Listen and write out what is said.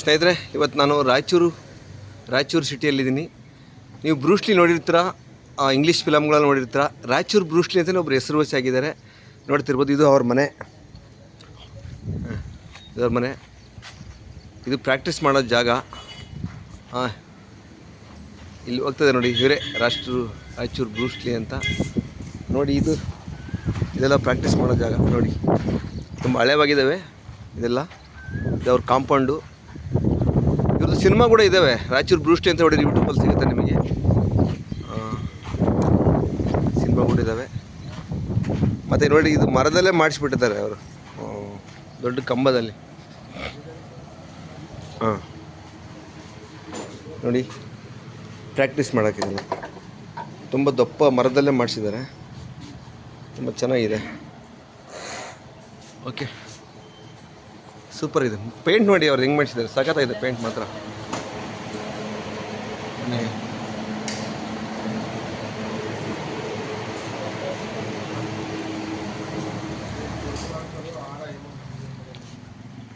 ಸ್ನೇಹಿತರೆ, ಇವತ್ತು ನಾನು ರಾಯಚೂರು ರಾಯಚೂರು ಸಿಟಿಯಲ್ಲಿದ್ದೀನಿ. ನೀವು ಬ್ರೂಸ್ಲಿ ನೋಡಿರ್ತೀರ? ಇಂಗ್ಲೀಷ್ ಫಿಲಮ್ಗಳಲ್ಲಿ ನೋಡಿರ್ತೀರ? ರಾಯಚೂರು ಬ್ರೂಸ್ಲಿ ಅಂತಲೇ ಒಬ್ಬರು ಹೆಸರುವಾಸಿ ಆಗಿದ್ದಾರೆ. ನೋಡ್ತಿರ್ಬೋದು, ಇದು ಅವ್ರ ಮನೆ. ಇದವ್ರ ಇದು ಮನೆ. ಇದು ಪ್ರಾಕ್ಟೀಸ್ ಮಾಡೋ ಜಾಗ. ಹಾಂ ಇಲ್ಲಿ ಹೋಗ್ತದೆ ನೋಡಿ, ಇವರೇ ರಾಷ್ಟ್ರ, ರಾಯಚೂರು ಬ್ರೂಸ್ಲಿ ಅಂತ. ನೋಡಿ, ಇದು, ಇದೆಲ್ಲ ಪ್ರಾಕ್ಟೀಸ್ ಮಾಡೋ ಜಾಗ, ನೋಡಿ. ತುಂಬ ಹಳೆವಾಗಿದ್ದಾವೆ, ಇದೆಲ್ಲ. ಇದು ಅವ್ರ ಕಾಂಪೌಂಡು ಇವ್ರದ್ದು ಸಿನಿಮಾ ಕೂಡ ಇದ್ದಾವೆ ರಾಯಚೂರು ಬ್ರೂಸ್ಟಿ ಅಂತ ಹೊಡಿರಿ ಯೂಟ್ಯೂಬಲ್ಲಿ ಸಿಗುತ್ತೆ ನಿಮಗೆ. ಸಿನಿಮಾ ಕೂಡ ಇದ್ದಾವೆ ಮತ್ತು ನೋಡಿ, ಇದು ಮರದಲ್ಲೇ ಮಾಡಿಸ್ಬಿಟ್ಟಿದ್ದಾರೆ ಅವರು. ದೊಡ್ಡ ಕಂಬದಲ್ಲಿ. ಹಾಂ ನೋಡಿ, ಪ್ರಾಕ್ಟೀಸ್ ಮಾಡೋಕ್ಕಿದ್ದೀನಿ ತುಂಬ ದಪ್ಪ ಮರದಲ್ಲೇ ಮಾಡಿಸಿದ್ದಾರೆ. ತುಂಬ ಚೆನ್ನಾಗಿದೆ. ಓಕೆ. ಸೂಪರ್ ಇದೆ. ಪೇಂಟ್ ನೋಡಿ ಅವ್ರು ಹೆಂಗೆ ಮಾಡಿಸಿದ್ದಾರೆ. ಸಖತ್ತಾಗಿದೆ ಪೇಂಟ್ ಮಾತ್ರ.